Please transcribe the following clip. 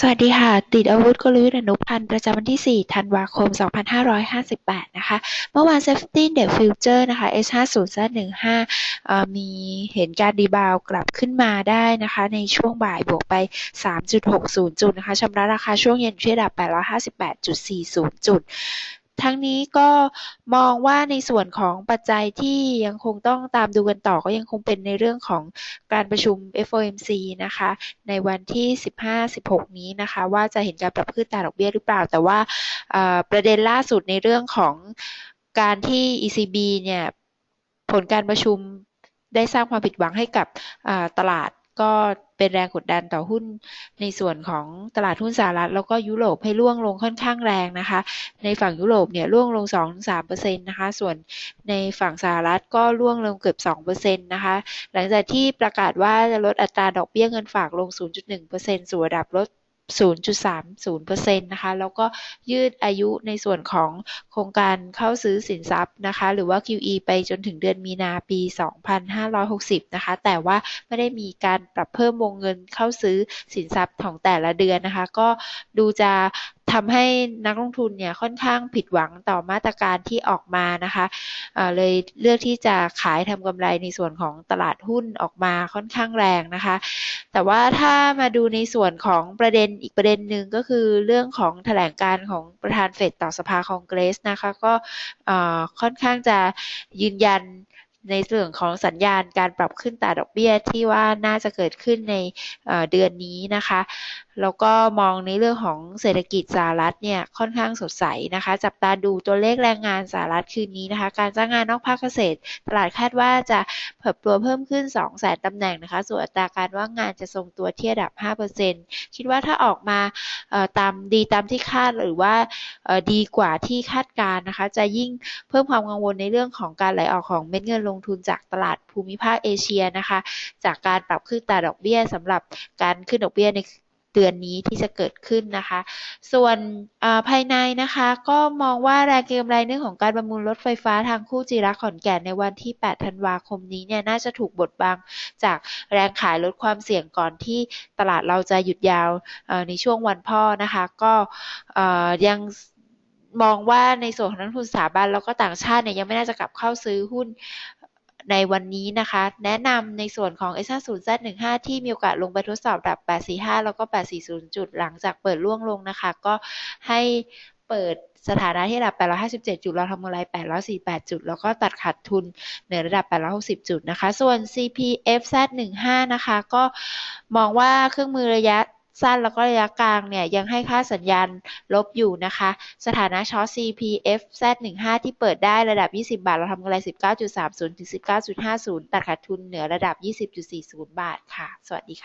สวัสดีค่ะ ติดอาวุธกลยุทธ์อนุพันธ์ประจำวันที่ 4 ธันวาคม 2558 นะคะ เมื่อวาน Safety Index Future นะคะ S50Z15 มีเห็นการดีบาวกลับขึ้นมาได้นะคะ ในช่วงบ่ายบวกไป 3.60 จุดนะคะชำระราคาช่วงเย็นที่ระดับ 858.40 จุด ทั้งนี้ก็มองว่าในส่วนของปัจจัยที่ยังคงต้องตามดูกันต่อก็ยังคงเป็นในเรื่องของการประชุม FOMC นะคะ ในวันที่ 15-16 นี้นะคะ ว่าจะเห็นการปรับขึ้นตาดอกเบี้ยหรือเปล่า แต่ว่าประเด็นล่าสุดในเรื่องของการที่ ECB เนี่ย ผลการประชุมได้สร้างความผิดหวังให้กับตลาด ก็เป็นแรงกดดันต่อหุ้นในส่วนของตลาดหุ้นสหรัฐ แล้วก็ยุโรปให้ร่วงลงค่อนข้างแรงนะคะ ในฝั่งยุโรปเนี่ยร่วงลง 2-3%นะคะ ส่วนในฝั่งสหรัฐก็ร่วงลงเกือบ2%นะคะ หลังจากที่ประกาศว่าจะลดอัตราดอกเบี้ยเงินฝากลง 0.1%สู่ระดับลด 0.30%นะคะ แล้วก็ยืดอายุในส่วนของโครงการเข้าซื้อสินทรัพย์นะคะ หรือว่า QE ไปจนถึงเดือนมีนาปี 2560 นะคะ แต่ว่าไม่ได้มีการปรับเพิ่มวงเงินเข้าซื้อสินทรัพย์ของแต่ละเดือนนะคะ ก็ดูจะ ทำให้นักลงทุนเนี่ยค่อนข้างผิดหวังต่อมาตรการที่ออกมานะคะะเลยเลือกที่จะขายทำกำไรในส่วนของตลาดหุ้นออกมาค่อนข้างแรงนะคะ แต่ว่าถ้ามาดูในส่วนของประเด็นอีกประเด็นหนึ่งก็คือเรื่องของแถลงการของประธานเฟดต่อสภาคองเกรสนะคะก็ค่อนข้างจะยืนยันในส่วนของสัญญาณการปรับขึ้นตาดอกเบี้ยที่ว่าน่าจะเกิดขึ้นในเดือนนี้นะคะ แล้วก็มองในเรื่องของเศรษฐกิจสหรัฐเนี่ยค่อนข้างสดใสนะคะ จับตาดูตัวเลขแรงงานสหรัฐคืนนี้นะคะ การจ้างงานนอกภาคเกษตร ตลาดคาดว่าจะเพิ่มตัวเพิ่มขึ้น2แสนตำแหน่งนะคะ ส่วนอัตราการว่างงานจะทรงตัวที่ระดับ 5%คิดว่าถ้าออกมาตามดีตามที่คาดหรือว่าดีกว่าที่คาดการนะคะ จะยิ่งเพิ่มความกังวลในเรื่องของการไหลออกของเม็ดเงินลงทุนจากตลาดภูมิภาคเอเชียนะคะ จากการปรับขึ้นตาดอกเบี้ยสำหรับการขึ้นดอกเบี้ยใน เดือนนี้ที่จะเกิดขึ้นนะคะ ส่วนภายในนะคะก็มองว่าแรงเกมไรเรื่องของการประมูลรถไฟฟ้าทางคู่จีรักขอนแก่นในวันที่ 8 ธันวาคมนี้เนี่ยน่าจะถูกบดบังจากแรงขายลดความเสี่ยงก่อนที่ตลาดเราจะหยุดยาวในช่วงวันพ่อนะคะ ก็ยังมองว่าในส่วนของนักทุนสถาบันแล้วก็ต่างชาติเนี่ยยังไม่น่าจะกลับเข้าซื้อหุ้น ในวันนี้นะคะ แนะนำในส่วนของ S50Z15 ที่มีโอกาสลงไปทดสอบดับ 845 แล้วก็ 840 จุดหลังจากเปิดล่วงลงนะคะ ก็ให้เปิดสถานะที่ระดับ 857 จุด เราทำกำไร 848 จุด แล้วก็ตัดขาดทุนเหนือระดับ 860 จุดนะคะ ส่วน CPFZ15 นะคะ ก็มองว่าเครื่องมือระยะ สั้นแล้วก็ระยะกลางเนี่ยยังให้ค่าสัญญาณลบอยู่นะคะ สถานะช็อต CPF Z15 ที่เปิดได้ระดับ 20 บาท เราทำกำไร 19.30 ถึง 19.50 ตัดขาดทุนเหนือระดับ 20.40 บาทค่ะ สวัสดีค่ะ